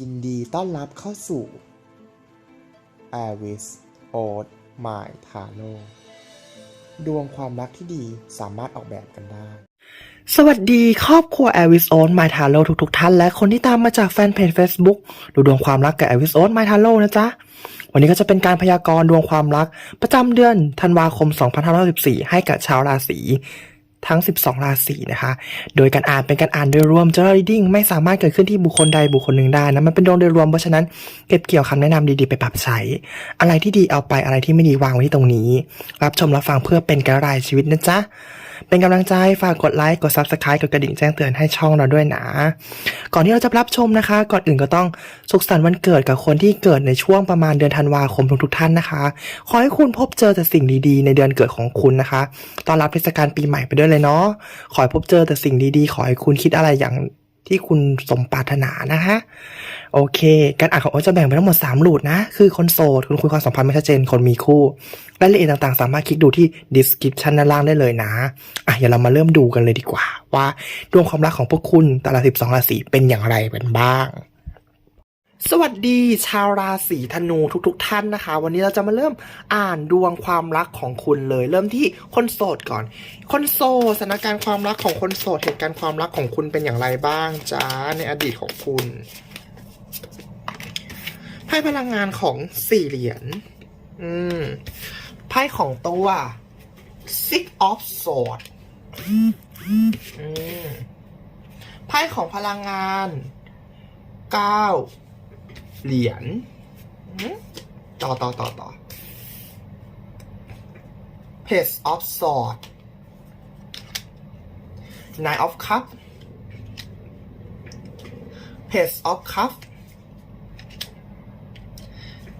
ยินดีต้อนรับเข้าสู่ a r i s o d My t a r o ดวงความรักที่ดีสามารถออกแบบกันได้ สวัสดีครอบครัว a อวิสโอนไมทาโ o ทุกๆท่าน และคนที่ตามมาจากแฟนเพจ Facebook ดูดวงความรักกับ a อวิสโอนไมทาโ o นะจ๊ะ วันนี้ก็จะเป็นการพยากรณ์ดวงความรัก ประจำเดือนธันวาคม 2514ให้กับชาวราศี ทั้ง 12 ราศีนะคะ โดยการอ่านเป็นการอ่านโดยรวม general reading ไม่สามารถเกิดขึ้นที่บุคคลใดบุคคลหนึ่งได้นะ มันเป็นดวงโดยรวม เพราะฉะนั้นเก็บเกี่ยวคำแนะนำดีๆไปปรับใช้ อะไรที่ดีเอาไป อะไรที่ไม่ดีวางไว้ที่ตรงนี้ รับชมรับฟังเพื่อเป็นกระไรชีวิตนะจ๊ะ เป็นกำลังใจฝากกดไลค์กด Subscribe กดกระดิ่งแจ้งเตือนให้ช่องเราด้วยนะ ก่อนที่เราจะรับชมนะคะ ก่อนอื่นก็ต้องสุขสันต์วันเกิดกับคนที่เกิดในช่วงประมาณเดือนธันวาคมทุกๆท่านนะคะ ขอให้คุณพบเจอแต่สิ่งดีๆ ในเดือนเกิดของคุณนะคะ ตอนรับเทศกาลปีใหม่ไปด้วยเลยเนาะขอให้พบเจอแต่สิ่งดีๆ ขอให้คุณคิดอะไรอย่าง ที่คุณสมปรารถนานะคะ โอเค การอ่านของโอ๊ตจะแบ่งเป็นทั้งหมด3หลูดนะ คือคนโสดคนคุยความสัมพันธ์ไม่ชัดเจน คนมีคู่ รายละเอียดต่างๆ สามารถคลิกดูที่ description ด้านล่างได้เลยนะ อะเดี๋ยวเรามาเริ่มดูกันเลยดีกว่า ว่าดวงความรักของพวกคุณแต่ละ 12 ราศีเป็นอย่างไรกันบ้าง สวัสดีชาวราศีธนูทุกๆทท่านนะคะ วันนี้เราจะมาเริ่มอ่านดวงความรักของคุณเลย เริ่มที่คนโสดก่อน คนโสดสถานการณ์ความรักของคนโสดเหตุการณ์ความรักของคุณเป็นอย่างไรบ้างจ้าในอดีตของคุณไพ่พลังงานของสี่เหรียญอืมไพ่ของตัว six of swords อืมไพ่ของพลังงานเก้า เหรียญอืมต่อต่อต่อต่อ page of sword nine of cup page of cup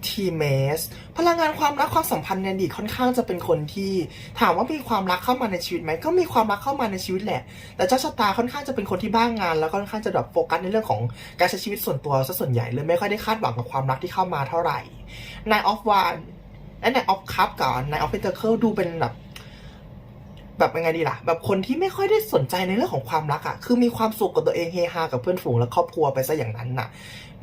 t m a s พลังงานความรักความสัมพันธ์ในอดีตค่อนข้างจะเป็นคนที่ ถามว่ามีความรักเข้ามาในชีวิตไหมก็มีความรักเข้ามาในชีวิตแหละ แต่เจ้าชะตาค่อนข้างจะเป็นคนที่บ้างงาน แล้วก็ค่อนข้างจะแบบโฟกัสในเรื่องของการใช้ชีวิตส่วนตัวซะส่วนใหญ่เลยไม่ค่อยได้คาดหวังกับความรักที่เข้ามาเท่าไหร่นายออฟวานและ Nine of Cup กับ Nine of Pentacle ดูเป็นแบบ แบบยังไงดีล่ะ แบบคนที่ไม่ค่อยได้สนใจในเรื่องของความรักอะ่ะ คือมีความสุขกับตัวเองเฮฮากับเพื่อนฝูงและครอบครัวไปซะอย่างนั้นน่ะ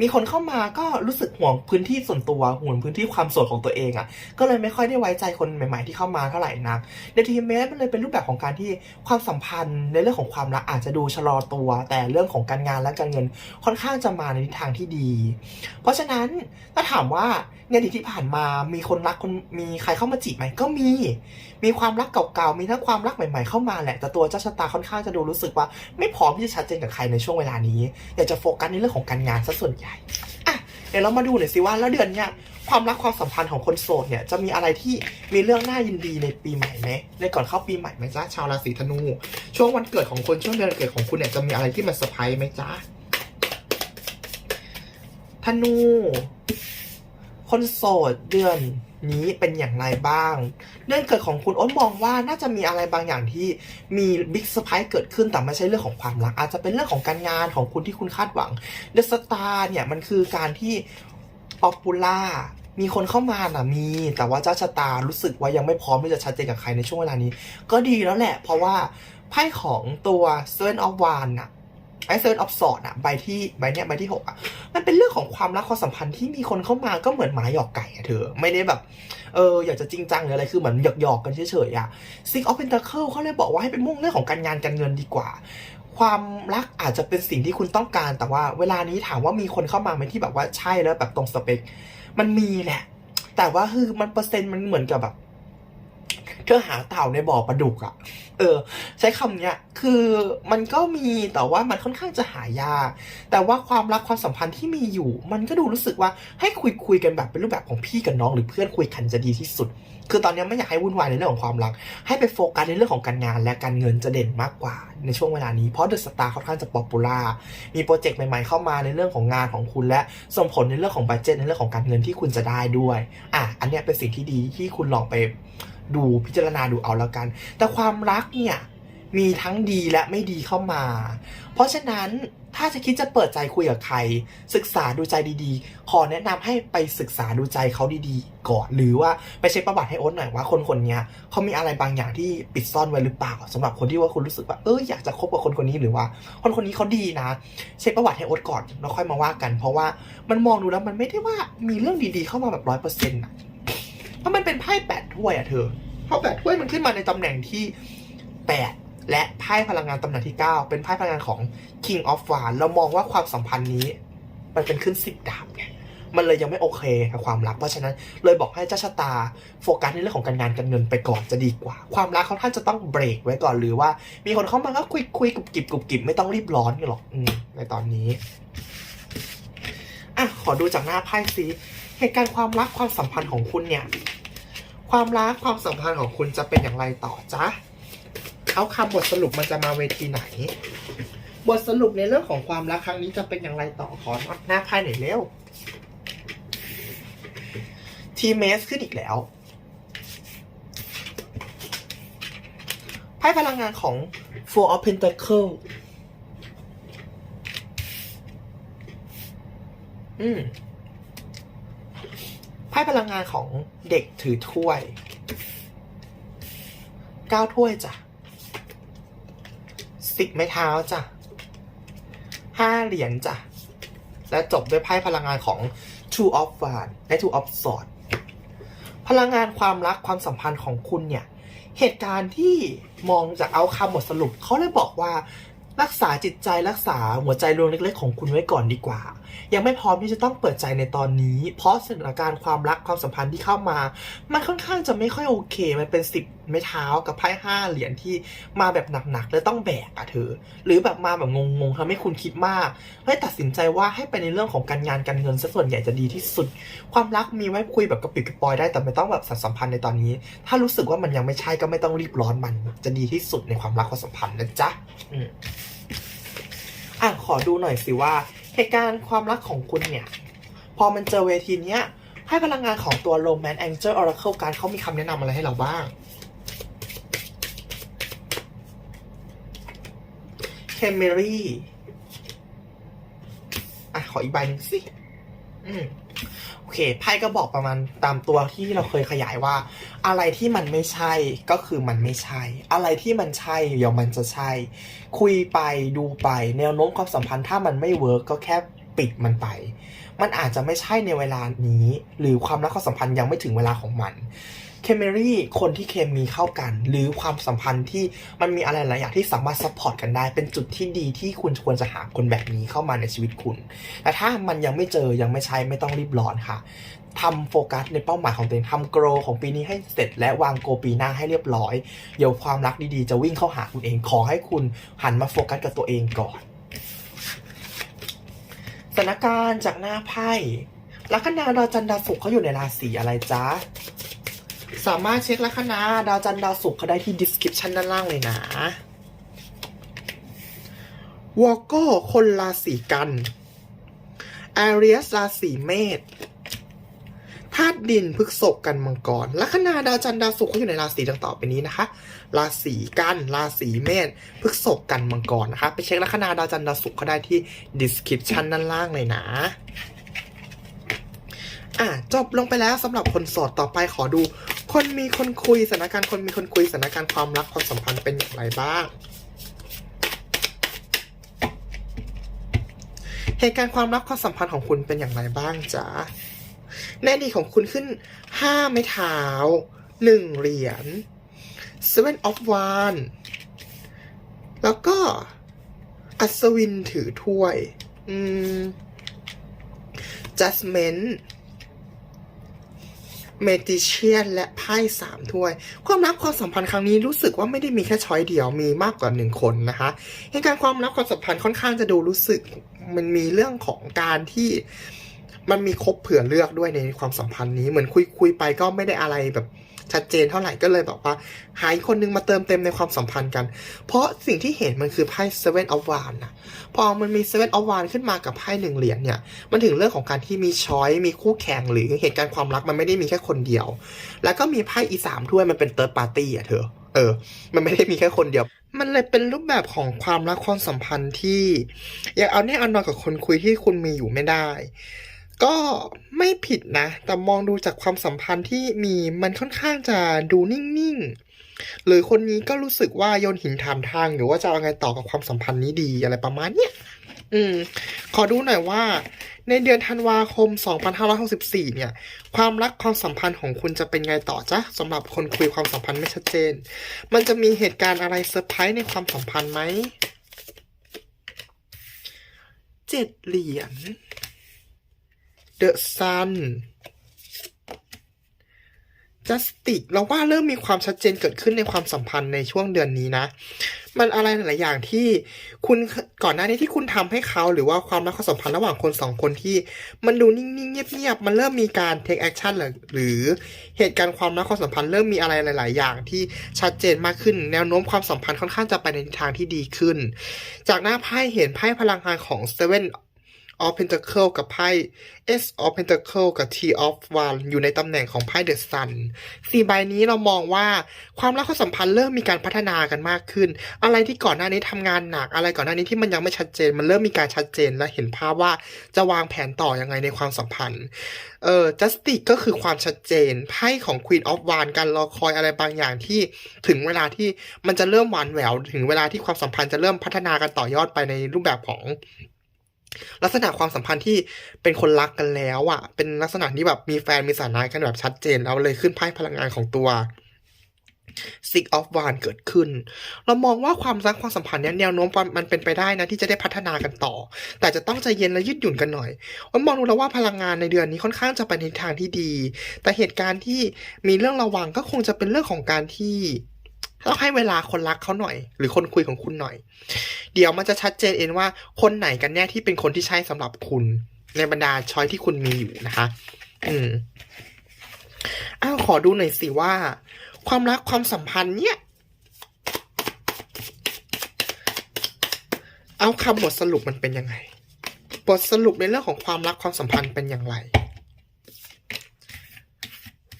มีคนเข้ามาก็รู้สึกห่วงพื้นที่ส่วนตัวห่วงพื้นที่ความโสดของตัวเองอะ่ะ ก็เลยไม่ค่อยได้ไว้ใจคนใหม่ ๆ ที่เข้ามาเท่าไหร่นักในทีมเมสมันเลยเป็นรูปแบบของการที่ความสัมพันธ์ในเรื่องของความรักอาจจะดูชะลอตัว แต่เรื่องของการงานและการเงินค่อนข้างจะมาในทิศทางที่ดี เพราะฉะนั้นถ้าถามว่าในอดีตที่ผ่านมามีคนรักคนมีใครเข้ามาจีบไหมก็มี มีความรักเก่าๆมีทั้งความรักใหม่ ๆเข้ามาแหละแต่ตัวเจ้าชะตาค่อนข้างจะดูรู้สึกว่า ไม่พร้อมที่จะชัดเจนกับใครในช่วงเวลานี้อยากจะโฟกัสในเรื่องของการงานซะส่วนใหญ่อะเดี๋ยวเรามาดูหน่อยสิว่าแล้วเดือนเนี้ยความรักความสัมพันธ์ของคนโสดเนี่ยจะมีอะไรที่มีเรื่องน่ายินดีในปีใหม่ไหมในก่อนเข้าปีใหม่ไหมจ๊ะชาวราศีธนู ช่วงวันเกิดของคนช่วงเดือนเกิดของคุณเนี่ยจะมีอะไรที่มันเซอร์ไพรส์ไหมจ๊ะธนู คนโสดเดือน นี้เป็นอย่างไรบ้างเดือนเกิดของคุณอ้นมองว่าน่าจะมีอะไรบางอย่างที่มีบิ๊กเซอร์ไพรส์เกิดขึ้นแต่ไม่ใช่เรื่องของความรัก อาจจะเป็นเรื่องของการงานของคุณที่คุณคาดหวังเดอะสตาร์เนี่ยมันคือการที่ป๊อปปูล่ามีคนเข้ามาน่ะมี แต่ว่าเจ้าชะตารู้สึกว่ายังไม่พร้อมที่จะชัดเจนกับใครในช่วงเวลานี้ ก็ดีแล้วแหละ เพราะว่าไพ่ของตัว Seven of Wands น่ะ ไอ้ Seven of Swords อะใบที่ใบเนี้ยใบที่หกอะมันเป็นเรื่องของความรักความสัมพันธ์ที่มีคนเข้ามาก็เหมือนหมาหยอกไก่อะเธอ ไม่ได้แบบ เอออยากจะจริงจังหรืออะไรคือเหมือนหยอกหยอกกันเฉยๆอะ Six of Pentacles เขาเลยบอกว่าให้ไปมุ่งเรื่องของการงานการเงินดีกว่า ความรักอาจจะเป็นสิ่งที่คุณต้องการ แต่ว่าเวลานี้ถามว่ามีคนเข้ามาไหมที่แบบว่าใช่แล้วแบบตรงสเปค มันมีแหละ แต่ว่าคือมันเปอร์เซ็นต์มันเหมือนกับแบบ ธอหาเต่าในบ่อปลาดุกอะเออ ใช้คำเนี้ย คือมันก็มีแต่ว่ามันค่อนข้างจะหายาก แต่ว่าความรักความสัมพันธ์ที่มีอยู่ มันก็ดูรู้สึกว่าให้คุยคุยกันแบบเป็นรูปแบบของพี่กับน้องหรือเพื่อนคุยกันจะดีที่สุด คือตอนนี้ไม่อยากให้วุ่นวายในเรื่องของความรัก ให้ไปโฟกัสในเรื่องของการงาน และการเงินจะเด่นมากกว่า ในช่วงเวลานี้ เพราะเดอะสตาร์ค่อนข้างจะป๊อปปูล่า มีโปรเจกต์ใหม่ๆเข้ามาในเรื่องของงานของคุณ และส่งผลในเรื่องของบัตเจ็ตในเรื่องของการเงินที่คุณจะได้ด้วย อะ อันเนี้ยเป็นสิ่งที่ดีที่คุณลองไป ดูพิจารณาดูเอาแล้วกัน แต่ความรักเนี่ยมีทั้งดีและไม่ดีเข้ามา เพราะฉะนั้นถ้าจะคิดจะเปิดใจคุยกับใคร ศึกษาดูใจดีๆ ขอแนะนำให้ไปศึกษาดูใจเขาดีๆ ก่อน หรือว่าไปเช็คประวัติให้โอ๊ตหน่อยว่าคนคนนี้เขามีอะไรบางอย่างที่ปิดซ่อนไว้หรือเปล่าสำหรับคนที่ว่าคุณรู้สึกว่าเอออยากจะคบกับคนคนนี้หรือว่า คนคนนี้เขาดีนะ เช็คประวัติให้โอ๊ตก่อนแล้วค่อยมาว่ากัน เพราะว่ามันมองดูแล้วมันไม่ได้ว่ามีเรื่องดีๆเข้ามาแบบร้อยเปอร์เซ็นต์ เพราะมันเป็นไพ่แปดถ้วยอะเธอเพราะแปดถ้วยมันขึ้นมาในตำแหน่งที่แปดและไพ่พลังงานตำแหน่งที่เก้าเป็นไพ่พลังงานของ King of w a n เรามองว่าความสัมพันธ์นี้ มันเป็นขึ้นสิบดาบไงมันเลยยังไม่โอเคกับความรัก เพราะฉะนั้นเลยบอกให้เจ้าชะตาโฟกัสในเรื่องของการงานการเงินไปก่อนจะดีกว่า ความรักเขาท่านจะต้องเบรกไว้ก่อนหรือว่า มีคนเข้ามาก็คุยคุยกุบกิบกุบกิบไม่ต้องรีบร้อนกันหรอกอในตอนนี้อะขอดูจากหน้าไพ่ซิเหตุการณ์ความรักความสัมพันธ์ของคุณเนี่ย ความรักความสัมพันธ์ของคุณจะเป็นอย่างไรต่อจ๊ะเอาคำบทสรุปมันจะมาเวทีไหน บทสรุปในเรื่องของความรักครั้งนี้จะเป็นอย่างไรต่อขอหน้าไพ่หน่อยเร็วทีเมสขึ้นอีกแล้วไพ่พลังงานของ Four of pentacles อืม ไพ่พลังงานของเด็กถือถ้วยเก้าถ้วยจ้ะสิบไม้เท้าจ้ะห้าเหรียญจ้ะ และจบด้วยไพ่พลังงานของ Two of Wands และ Two of Swords พลังงานความรักความสัมพันธ์ของคุณเนี่ย เหตุการณ์ที่มองจากเอาคำบทสรุป เขาเลยบอกว่ารักษาจิตใจรักษาหัวใจดวงเล็กๆของคุณไว้ก่อนดีกว่า ยังไม่พร้อมที่จะต้องเปิดใจในตอนนี้ เพราะสถานการณ์ความรักความสัมพันธ์ที่เข้ามา มันค่อนข้างจะไม่ค่อยโอเค มันเป็นสิบไม้เท้ากับไพ่ห้าเหรียญที่มาแบบหนักๆแล้วต้องแบกอะเธอ หรือแบบมาแบบงงๆทำให้คุณคิดมากให้ตัดสินใจว่าให้ไปในเรื่องของการงานการเงินซะส่วนใหญ่จะดีที่สุด ความรักมีไว้คุยแบบกระปิดกระปอยได้แต่ไม่ต้องแบบสัมพันธ์ในตอนนี้ ถ้ารู้สึกว่ามันยังไม่ใช่ก็ไม่ต้องรีบร้อนมัน จะดีที่สุดในความรักความสัมพันธ์นะจ๊ะอะขอดูหน่อยสิว่า เหตุการณ์ความรักของคุณเนี่ย พอมันเจอเวทีเนี้ย ให้พลังงานของตัว Romance Angel Oracle การเขามีคำแนะนำอะไรให้เราบ้าง เคมเมรี่อะ ขออีกใบหนึ่งสิ อืมโอเค ไพ่ก็บอกประมาณตามตัวที่เราเคยขยายว่า อะไรที่มันไม่ใช่ก็คือมันไม่ใช่ อะไรที่มันใช่เดี๋ยวมันจะใช่ คุยไปดูไปแนวโน้มความสัมพันธ์ถ้ามันไม่เวิร์กก็แค่ปิดมันไป มันอาจจะไม่ใช่ในเวลานี้ หรือความรักความสัมพันธ์ยังไม่ถึงเวลาของมันเคมีรี่คนที่เคมีเข้ากัน หรือความสัมพันธ์ที่มันมีอะไรหลายอย่างที่สามารถซัพพอร์ตกันได้ เป็นจุดที่ดีที่คุณควรจะหาคนแบบนี้เข้ามาในชีวิตคุณ แต่ถ้ามันยังไม่เจอยังไม่ใช่ไม่ต้องรีบร้อนค่ะ ทำโฟกัสในเป้าหมายของตัวเองทำโกรของปีนี้ให้เสร็จและวางโกปีหน้าให้เรียบร้อย เดี๋ยวความรักดีๆ จะวิ่งเข้าหาคุณเอง ขอให้คุณหันมาโฟกัสกับตัวเองก่อนสถานการณ์จากหน้าไพ่ลัคนาดาวจันทร์ดาวศุกร์เขาอยู่ในราศีอะไรจ๊ะ สามารถเช็คลัคนาดาวจันทร์ดาวศุกร์เขาได้ที่ description ด้านล่างเลยนะวอ g กคนราศีกัน a อ i รียสราศีเมษาตุดินพฤกษกกันมังกรลัคนาดาวจันทร์ดาวศุกร์เขาอยู่ในราศีดังต่อไปนี้นะคะ ราศีกันราศีเมษพฤกษกกันมังกรนะคะ ไปเช็คลัคนาดาวจันทร์ดาวศุกร์เขาได้ที่ description ด้านล่างเลยนะอะจบลงไปแล้วสำหรับคนโสดต่อไปขอดู คนมีคนคุยสถานการณ์คนมีคนคุยสถานการณ์ความรักความสัมพันธ์เป็นอย่างไรบ้างเหตุการณ์ความรักความสัมพันธ์ของคุณเป็นอย่างไรบ้างจ๊ะ ในอดีของคุณขึ้นห้าไม้เท้าหนึ่งเหรียญ seven of wands แล้วก็ อัศวินถือถ้วย อืม judgment เมติเชียนและไพ่สามถ้วย ความรักความสัมพันธ์ครั้งนี้รู้สึกว่าไม่ได้มีแค่ช้อยเดียวมีมากกว่าหนึ่งคนนะคะเหตุการณ์ความรักความสัมพันธ์ค่อนข้างจะดูรู้สึก มันมีเรื่องของการที่ มันมีครบเผื่อเลือกด้วยในความสัมพันธ์นี้เหมือนคุยคุยไปก็ไม่ได้อะไรแบบชัดเจนเท่าไหร่ก็เลยบอกว่า หาอีกคนนึงมาเติมเต็มในความสัมพันธ์กัน เพราะสิ่งที่เห็นมันคือไพ่ Seven of Wands นะพอมันมี Seven of Wands ขึ้นมากับไพ่หนึ่งเหรียญเนี่ย มันถึงเรื่องของการที่มีช้อยมีคู่แข่งหรือเหตุการณ์ความรักมันไม่ได้มีแค่คนเดียว แล้วก็มีไพ่อีสามถ้วยมันเป็นเติร์ดปาร์ตี้อะเธอ เออ มันไม่ได้มีแค่คนเดียว มันเลยเป็นรูปแบบของความรักความสัมพันธ์ที่อยากเอาแน่เอานอนกับคนคุยที่คุณมีอยู่ไม่ได้ ก็ไม่ผิดนะ แต่มองดูจากความสัมพันธ์ที่มีมันค่อนข้างจะดูนิ่งๆ หรือคนนี้ก็รู้สึกว่าโยนหินถามทางหรือว่าจะเอาไงต่อกับความสัมพันธ์นี้ดีอะไรประมาณเนี้ย อืม ขอดูหน่อยว่า ในเดือนธันวาคม 2564 เนี่ย ความรักความสัมพันธ์ของคุณจะเป็นไงต่อจ๊ะสำหรับคนคุยความสัมพันธ์ไม่ชัดเจน มันจะมีเหตุการณ์อะไรเซอร์ไพรส์ในความสัมพันธ์ไหม เจ็ดเหรียญ The Sun Justice เราว่าเริ่มมีความชัดเจนเกิดขึ้นในความสัมพันธ์ในช่วงเดือนนี้นะ มันอะไรหลายอย่างที่คุณก่อนหน้านี้ที่คุณทำให้เขาหรือว่าความรักความสัมพันธ์ระหว่างคนสองคนที่ มันดูนิ่งๆ เงียบๆ มันเริ่มมีการ take action หรือหรือเหตุการณ์ความรักความสัมพันธ์เริ่มมีอะไรหลาย ๆ อย่างที่ชัดเจนมากขึ้น แนวโน้มความสัมพันธ์ค่อนข้างจะไปในทิศทางที่ดีขึ้น จากหน้าไพ่เห็นไพ่พลังงานของ Seven of Pentacle กับไพ่ S of Pentacle กับ T of One อยู่ในตำแหน่งของไพ่ The Sun สี่ใบนี้เรามองว่าความรักความสัมพันธ์เริ่มมีการพัฒนากันมากขึ้น อะไรที่ก่อนหน้านี้ทำงานหนัก อะไรก่อนหน้านี้ที่มันยังไม่ชัดเจน มันเริ่มมีการชัดเจนและเห็นภาพว่าจะวางแผนต่อยังไงในความสัมพันธ์เอ่อ justice ก็คือความชัดเจนไพ่ของ Queen of w a n การรอคอยอะไรบางอย่างที่ถึงเวลาที่มันจะเริ่มหวานแหววถึงเวลาที่ความสัมพันธ์จะเริ่มพัฒนากันต่อยอดไปในรูปแบบของ ลักษณะความสัมพันธ์ที่เป็นคนรักกันแล้วอะ่ะ เป็นลักษณะที่แบบมีแฟนมีสถานะกันแบบชัดเจนแล้วเลยขึ้นไพ่พลังงานของตัว Six of Wands เกิดขึ้น เรามองว่าความรักความสัมพันธ์เนี้ยแนวโน้มมันเป็นไปได้นะ ที่จะได้พัฒนากันต่อ แต่จะต้องใจเย็นและยืดหยุ่นกันหน่อยวันมองดูแล้วว่าพลังงานในเดือนนี้ค่อนข้างจะไปในทางที่ดี แต่เหตุการณ์ที่มีเรื่องระวังก็คงจะเป็นเรื่องของการที่ต้องให้เวลาคนรักเขาหน่อย หรือคนคุยของคุณหน่อย เดี๋ยวมันจะชัดเจนเองว่าคนไหนกันแน่ที่เป็นคนที่ใช่สำหรับคุณในบรรดาช้อยที่คุณมีอยู่นะคะ อืมอ้าวขอดูหน่อยสิว่า ความรักความสัมพันธ์เนี่ย เอาคำบทสรุปมันเป็นยังไง บทสรุปในเรื่องของความรักความสัมพันธ์เป็นอย่างไร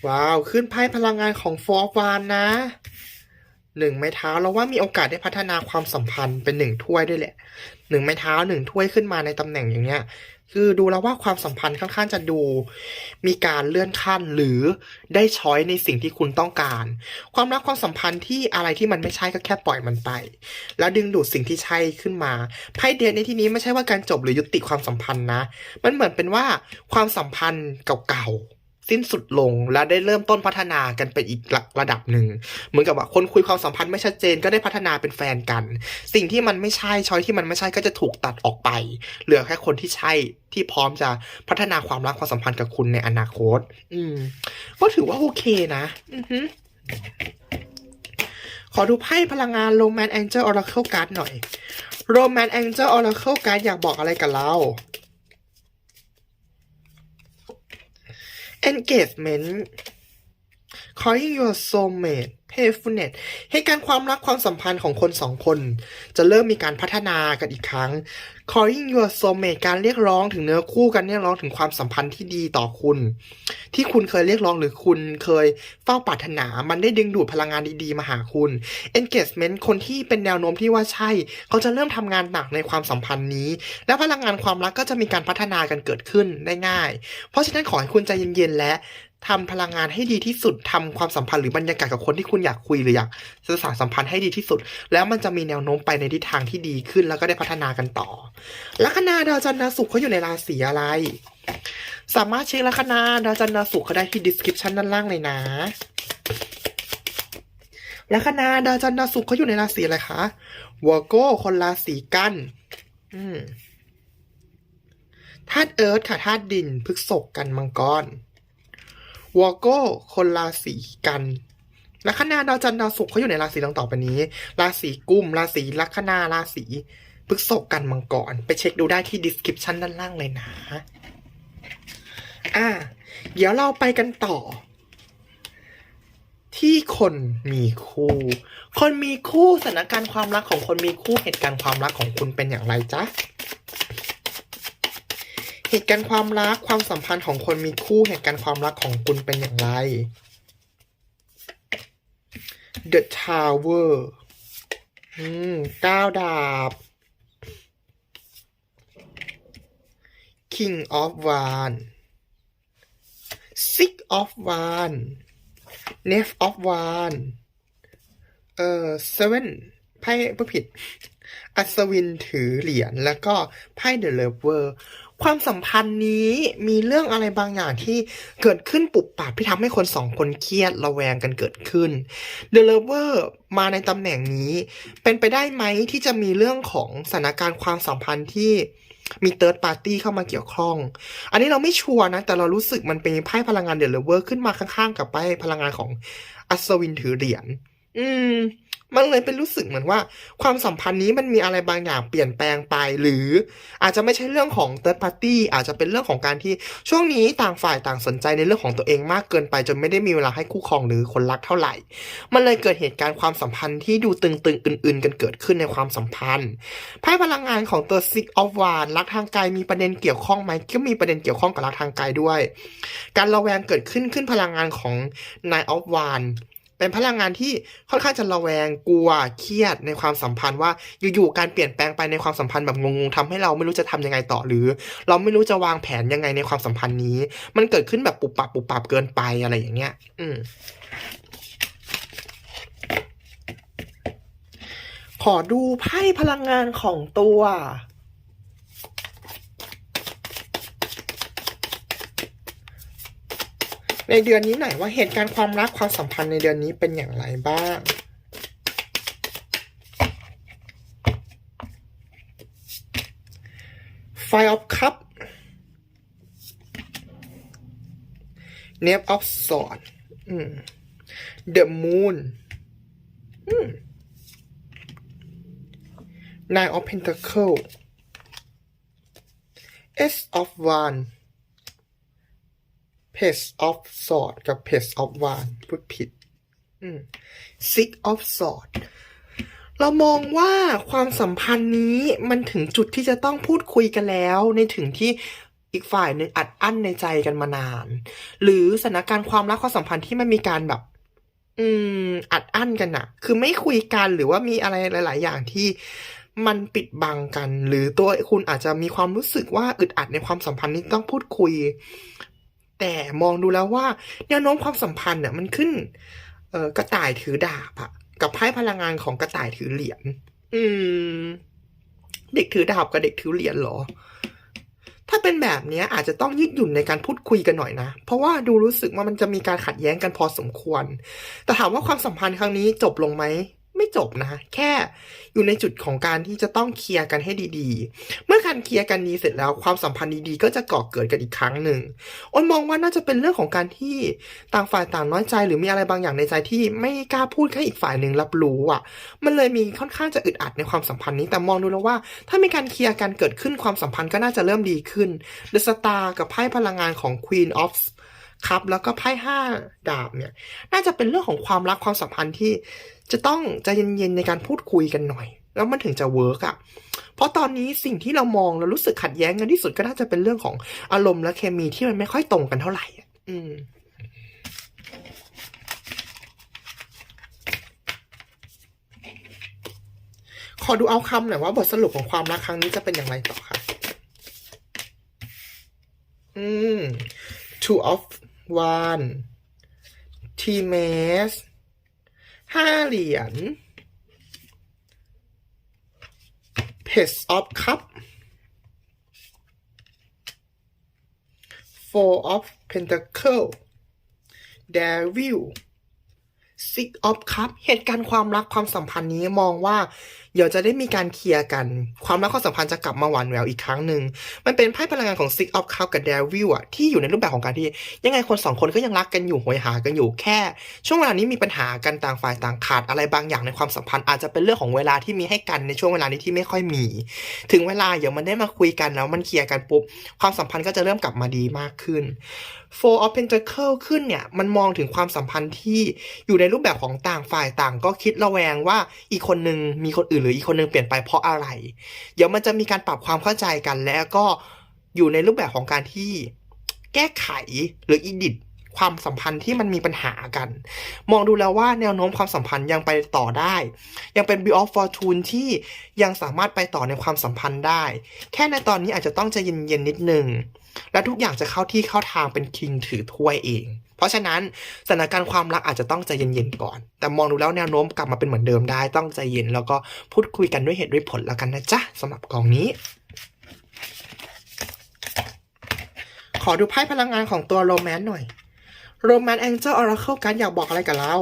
ว้าว ขึ้นไพ่พลังงานของฟอร์วานนะ หนึ่งไม้เท้าเราว่ามีโอกาสได้พัฒนาความสัมพันธ์เป็นหนึ่งถ้วยด้วยแหละหนึ่งไม้เท้าหนึ่งถ้วยขึ้นมาในตำแหน่งอย่างเนี้ย คือดูแล้วว่าความสัมพันธ์ค่อนข้างจะดู มีการเลื่อนขั้นหรือได้ช้อยในสิ่งที่คุณต้องการ ความรักความสัมพันธ์ที่อะไรที่มันไม่ใช่ก็แค่ปล่อยมันไป แล้วดึงดูดสิ่งที่ใช่ขึ้นมาไพ่เดนในที่นี้ไม่ใช่ว่าการจบหรือยุติความสัมพันธ์นะ มันเหมือนเป็นว่าความสัมพันธ์เก่าๆ สิ้นสุดลง และได้เริ่มต้นพัฒนากันเป็นอีกระระดับหนึ่งเหมือนกับว่าคนคุยความสัมพันธ์ไม่ชัดเจนก็ได้พัฒนาเป็นแฟนกัน สิ่งที่มันไม่ใช่ช้อยที่มันไม่ใช่ก็จะถูกตัดออกไป เหลือแค่คนที่ใช่ที่พร้อมจะพัฒนาความรักความสัมพันธ์กับคุณในอนาคต อืม ก็ถือว่าโอเคนะอือฮึขอดูไพ่พลังงาน Romance Angel Oracle Card หน่อย Romance Angel Oracle Card อยากบอกอะไรกับเรา engagement calling your soulmate playfulness เหตุการความรักความสัมพันธ์ของคนสองคน จะเริ่มมีการพัฒนากันอีกครั้ง calling your soulmate การเรียกร้องถึงเนื้อคู่กันเรียกร้องถึงความสัมพันธ์ที่ดีต่อคุณ ที่คุณเคยเรียกร้องหรือคุณเคยเฝ้าปรารถนา มันได้ดึงดูดพลังงานดีๆ มาหาคุณ engagement คนที่เป็นแนวโน้มที่ว่าใช่ เขาจะเริ่มทำงานหนักในความสัมพันธ์นี้ และพลังงานความรักก็จะมีการพัฒนากันเกิดขึ้นได้ง่าย เพราะฉะนั้นขอให้คุณใจเย็นๆและ ทำพลังงานให้ดีที่สุดทำความสัมพันธ์หรือบรรยากาศกับคนที่คุณอยากคุยหรืออยากสื่อสารสัมพันธ์ให้ดีที่สุด แล้วมันจะมีแนวโน้มไปในทิศทางที่ดีขึ้นแล้วก็ได้พัฒนากันต่อ ลัคนาดาวจันทร์ดาวศุกร์เขาอยู่ในราศีอะไร สามารถเช็คลัคนาดาวจันทร์ดาวศุกร์เขาได้ที่ description ด้านล่างเลยนะลัคนาดาวจันทร์ดาวศุกร์เขาอยู่ในราศีอะไรคะวอโก้คนราศีกันอืมธาตุเอิร์ธค่ะธาตุดินพฤษภกันมังกร วอโก้คนราศีกันลัคนาดาวจันทร์ดาวศุกร์เขาอยู่ในราศีดังต่อไปนี้ ราศีกุม ราศีลัคนา ราศีพฤษภกันมังกร ไปเช็คดูได้ที่ description ด้านล่างเลยนะ อ่า เดี๋ยวเราไปกันต่อ ที่คนมีคู่ คนมีคู่สถานการณ์ความรักของคนมีคู่เหตุการณ์ความรักของคุณเป็นอย่างไรจ๊ะ เหตุการณ์ความรักความสัมพันธ์ของคนมีคู่เหตุการณ์ความรักของคุณเป็นอย่างไร The Tower อืมเก้าดาบ King of Wands Six of Wands Knave of Wands เอ่อ Seven ไพ่ผู้ผิด อัศวินถือเหรียญแล้วก็ไพ่เดอะเลเวอร์ ความสัมพันธ์นี้มีเรื่องอะไรบางอย่างที่เกิดขึ้นปุบปับที่ทำให้คนสองคนเครียดระแวงกันเกิดขึ้น The Lover มาในตำแหน่งนี้ เป็นไปได้ไหมที่จะมีเรื่องของสถานการณ์ความสัมพันธ์ที่มีเติร์ดปาร์ตี้เข้ามาเกี่ยวข้อง อันนี้เราไม่ชัวร์นะ แต่เรารู้สึกมันเป็นไพ่พลังงานเดลเวอร์ขึ้นมาข้างๆ กับไพ่พลังงานของอัศวินถือเหรียญ อืม มันเลยเป็นรู้สึกเหมือนว่า ความสัมพันธ์นี้มันมีอะไรบางอย่างเปลี่ยนแปลงไป หรืออาจจะไม่ใช่เรื่องของ third party อาจจะเป็นเรื่องของการที่ช่วงนี้ต่างฝ่ายต่างสนใจในเรื่องของตัวเองมากเกินไป จนไม่ได้มีเวลาให้คู่ครองหรือคนรักเท่าไหร่ มันเลยเกิดเหตุการณ์ความสัมพันธ์ที่ดูตึงๆอื่น ๆ กันเกิดขึ้นในความสัมพันธ์ไพ่พลังงานของตัว six of wands รักทางไกลมีประเด็นเกี่ยวข้องไหมก็มีประเด็นเกี่ยวข้องกับรักทางไกลด้วย การระแวงเกิดขึ้นขึ้นพลังงานของ nine of wands เป็นพลังงานที่ค่อนข้างจะระแวงกลัวเครียดในความสัมพันธ์ว่าอยู่ๆการเปลี่ยนแปลงไปในความสัมพันธ์แบบงงๆทำให้เราไม่รู้จะทำยังไงต่อหรือ เราไม่รู้จะวางแผนยังไงในความสัมพันธ์นี้ มันเกิดขึ้นแบบปุบปับปุบปับเกินไปอะไรอย่างเงี้ย อืมขอดูไพ่พลังงานของตัว ในเดือนนี้หน่อยว่าเหตุการณ์ความรักความสัมพันธ์ในเดือนนี้เป็นอย่างไรบ้าง Five of Cup Knave of Sword อืม The Moon อืม Nine of Pentacle Ace of Wands Page of Sword กับ Page of Wand พูดผิดอ Six of Sword เรามองว่าความสัมพันธ์นี้มันถึงจุดที่จะต้องพูดคุยกันแล้ว ในถึงที่อีกฝ่ายหนึ่งอัดอั้นในใจกันมานาน หรือสถานการณ์ความรักความสัมพันธ์ที่มันมีการแบบ อืม อัดอั้นกันอะคือไม่คุยกันหรือว่ามีอะไรหลาย ๆ อย่างที่มันปิดบังกัน หรือตัวคุณอาจจะมีความรู้สึกว่าอึดอัดในความสัมพันธ์นี้ต้องพูดคุย แต่มองดูแล้วว่าแนวโน้มความสัมพันธ์เนี่ยมันขึ้นเออกระต่ายถือดาบอะกับไพ่พลังงานของกระต่ายถือเหรียญอืม เด็กถือดาบกับเด็กถือเหรียญเหรอ ถ้าเป็นแบบนี้อาจจะต้องยืดหยุ่นในการพูดคุยกันหน่อยนะ เพราะว่าดูรู้สึกว่ามันจะมีการขัดแย้งกันพอสมควร แต่ถามว่าความสัมพันธ์ครั้งนี้จบลงไหม ไม่จบนะ แค่อยู่ในจุดของการที่จะต้องเคลียร์กันให้ดีๆ เมื่อการเคลียร์กันดีเสร็จแล้วความสัมพันธ์ดีๆ ก็จะก่อเกิดกันอีกครั้งหนึ่งอนมองว่าน่าจะเป็นเรื่องของการที่ต่างฝ่ายต่างน้อยใจ หรือมีอะไรบางอย่างในใจที่ไม่กล้าพูดให้อีกฝ่ายหนึ่งรับรู้อะ มันเลยมีค่อนข้างจะอึดอัดในความสัมพันธ์นี้แต่มองดูแล้วว่า ถ้ามีการเคลียร์กันเกิดขึ้นความสัมพันธ์ก็น่าจะเริ่มดีขึ้น The Star กับไพ่พลังงานของ Queen of ครับแล้วก็ไพ่ห้าดาบเนี่ย น่าจะเป็นเรื่องของความรักความสัมพันธ์ที่จะต้องใจเย็นๆในการพูดคุยกันหน่อย แล้วมันถึงจะเวิร์กอะ เพราะตอนนี้สิ่งที่เรามองแล้วรู้สึกขัดแย้งกันที่สุดก็น่าจะเป็นเรื่องของอารมณ์และเคมีที่มันไม่ค่อยตรงกันเท่าไหร่อะอืมขอดูเอาคำหน่อยว่าบทสรุปของความรักครั้งนี้จะเป็นอย่างไรต่อค่ะ อืม two of one t m a s ห้าเหรียญ page of cup four of pentacle devil six of cup เหตุการณ์ความรักความสัมพันธ์นี้มองว่าเดี๋ยวจะได้มีการเคลียร์กัน ความรักความสัมพันธ์จะกลับมาหวานแหววอีกครั้งหนึ่ง มันเป็นไพ่พลังงานของ Six of Cups กับ Devil อะที่อยู่ในรูปแบบของการที่ ยังไงคนสองคนก็ยังรักกันอยู่หวยหากันอยู่แค่ ช่วงเวลานี้มีปัญหากันต่างฝ่ายต่างขาดอะไรบางอย่างในความสัมพันธ์อาจจะเป็นเรื่องของเวลาที่มีให้กันในช่วงเวลานี้ที่ไม่ค่อยมี ถึงเวลาเดี๋ยวมันได้มาคุยกันแล้วมันเคลียร์กันปุ๊บความสัมพันธ์ก็จะเริ่มกลับมาดีมากขึ้น Four of Pentacle ขึ้นเนี่ยมันมองถึงความสัมพันธ์ที่อยู่ในรูปแบบของต่างฝ่ายต่าง ก็คิดระแวงว่าอีกคนนึงมีคนอื่นหรืออีกคนนึงเปลี่ยนไปเพราะอะไร เดี๋ยวมันจะมีการปรับความเข้าใจกันแล้วก็อยู่ในรูปแบบของการที่แก้ไขหรืออีดิทความสัมพันธ์ที่มันมีปัญหากัน มองดูแล้วว่าแนวโน้มความสัมพันธ์ยังไปต่อได้ ยังเป็น Wheel of Fortune ที่ยังสามารถไปต่อในความสัมพันธ์ได้ แค่ในตอนนี้อาจจะต้องใจเย็นๆนิดนึง และทุกอย่างจะเข้าที่เข้าทางเป็นคิงถือถ้วยเอง เพราะฉะนั้นสถานการณ์ความรักอาจจะต้องใจเย็นๆก่อน แต่มองดูแล้วแนวโน้มกลับมาเป็นเหมือนเดิมได้ต้องใจเย็นแล้วก็พูดคุยกันด้วยเหตุด้วยผลแล้วกันนะจ๊ะสำหรับกองนี้ ขอดูไพ่พลังงานของตัวโรแมนต์หน่อยโรแมนต์แองเจิลออราเคิลการอยากบอกอะไรกับเรา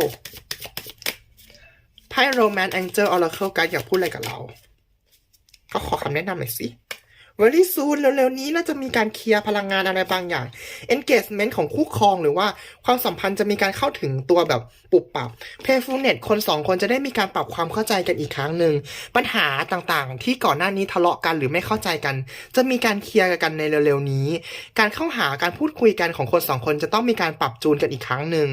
ไพ่โรแมนต์แองเจิลออราเคิลการอยากพูดอะไรกับเรา ก็ขอคำแนะนำหน่อยสิ very soon เร็วๆนี้น่าจะมีการเคลียร์พลังงานอะไรบางอย่าง engagement ของคู่ครองหรือว่าความสัมพันธ์จะมีการเข้าถึงตัวแบบปุบปับ playfulness คนสองคนจะได้มีการปรับความเข้าใจกันอีกครั้งหนึ่ง ปัญหาต่างๆ ที่ก่อนหน้านี้ทะเลาะกันหรือไม่เข้าใจกัน จะมีการเคลียร์กันในเร็วๆนี้ การเข้าหาการพูดคุยกันของคนสองคนจะต้องมีการปรับจูนกันอีกครั้งหนึ่ง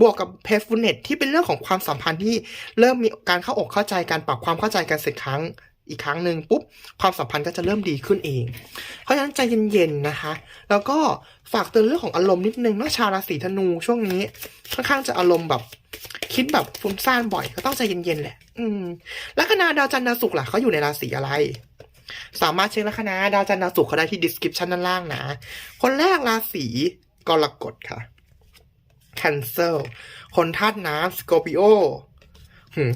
บวกกับ playfulness ที่เป็นเรื่องของความสัมพันธ์ที่เริ่มมีการเข้าอกเข้าใจกันปรับความเข้าใจกันเสร็จครั้ง อีกครั้งหนึ่งปุ๊บความสัมพันธ์ก็จะเริ่มดีขึ้นเอง เพราะฉะนั้นใจเย็นๆนะคะ แล้วก็ฝากเตือนเรื่องของอารมณ์นิดนึงเนาะชาวราศีธนูช่วงนี้ค่อนข้างจะอารมณ์แบบ คิดแบบฟุ้งซ่านบ่อยก็ต้องใจเย็นๆแหละ อืมลัคนาดาวจันทร์ดาวศุกร์ล่ะเขาอยู่ในราศีอะไร สามารถเช็คลัคนาดาวจันทร์ดาวศุกร์เขาได้ที่ description ด้านล่างนะคนแรกราศีกรกฎค่ะ Cancel คนธาตุน้ำ Scorpio หืม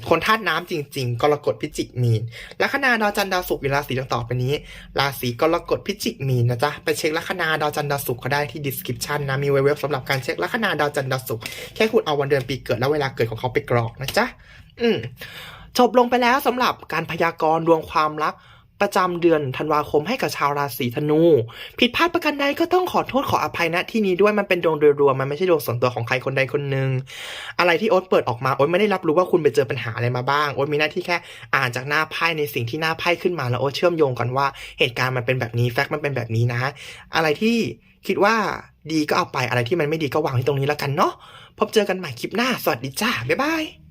คนธาตุน้ำจริง ๆ กรกฎพิจิกมีน ลัคนาดาวจันทร์ดาวศุกร์อยู่ราศีต่อไปนี้ ราศีกรกฎพิจิกมีนนะจ๊ะ ไปเช็คลัคนาดาวจันทร์ดาวศุกร์ก็ได้ที่ดีสคริปชันนะ มีเว็บสำหรับการเช็คลัคนาดาวจันทร์ดาวศุกร์ แค่คุณเอาวันเดือนปีเกิดและเวลาเกิดของเขาไปกรอกนะจ๊ะ อืมจบลงไปแล้วสำหรับการพยากรณ์ดวงความรัก ประจำเดือนธันวาคมให้กับชาวราศีธนู ผิดพลาดประการใดก็ต้องขอโทษขออภัยณที่นี้ด้วยมันเป็นดวงโดยรวมมันไม่ใช่ดวงส่วนตัวของใครคนใดคนหนึ่งอะไรที่โอ๊ตเปิดออกมาโอ๊ตไม่ได้รับรู้ว่าคุณไปเจอปัญหาอะไรมาบ้างโอ๊ตมีหน้าที่แค่อ่านจากหน้าไพ่ในสิ่งที่หน้าไพ่ขึ้นมาแล้วโอ๊ตเชื่อมโยงกันว่าเหตุการณ์มันเป็นแบบนี้แฟกต์มันเป็นแบบนี้นะ อะไรที่คิดว่าดีก็เอาไปอะไรที่มันไม่ดีก็วางที่ตรงนี้แล้วกันเนาะพบเจอกันใหม่คลิปหน้าสวัสดีจ้าบ๊ายบาย